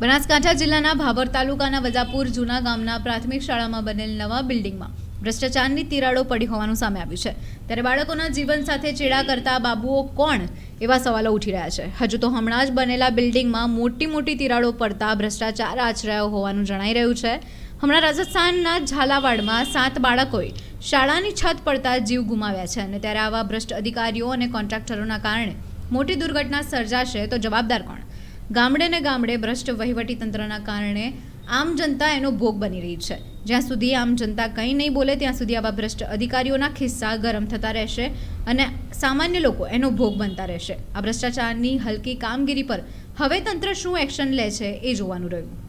બનાસકાંઠા જિલ્લાના ભાભર તાલુકાના વજાપુર જૂના ગામના પ્રાથમિક શાળામાં બનેલ નવા બિલ્ડિંગમાં ભ્રષ્ટાચારની તિરાડો પડી હોવાનું સામે આવ્યું છે. ત્યારે બાળકોના જીવન સાથે ચેડા કરતા બાબુઓ કોણ? એવા સવાલો ઉઠી રહ્યા છે. હજુ તો હમણાં જ બનેલા બિલ્ડિંગમાં મોટી મોટી તિરાડો પડતા ભ્રષ્ટાચાર આચરાયો હોવાનું જણાઈ રહ્યું છે. હમણાં રાજસ્થાનના ઝાલાવાડમાં સાત બાળકોએ શાળાની છત પડતા જીવ ગુમાવ્યા છે અને ત્યારે આવા ભ્રષ્ટ અધિકારીઓ અને કોન્ટ્રાક્ટરોના કારણે મોટી દુર્ઘટના સર્જાશે તો જવાબદાર કોણ? ગામડે ને ગામડે ભ્રષ્ટ વહીવટી તંત્રના કારણે આમ જનતા એનો ભોગ બની રહી છે. જ્યાં સુધી આમ જનતા કંઈ નહીં બોલે, ત્યાં સુધી આવા ભ્રષ્ટ અધિકારીઓના ખિસ્સા ગરમ થતા રહેશે અને સામાન્ય લોકો એનો ભોગ બનતા રહેશે. આ ભ્રષ્ટાચારની હલકી કામગીરી પર હવે તંત્ર શું એક્શન લે છે એ જોવાનું રહ્યું.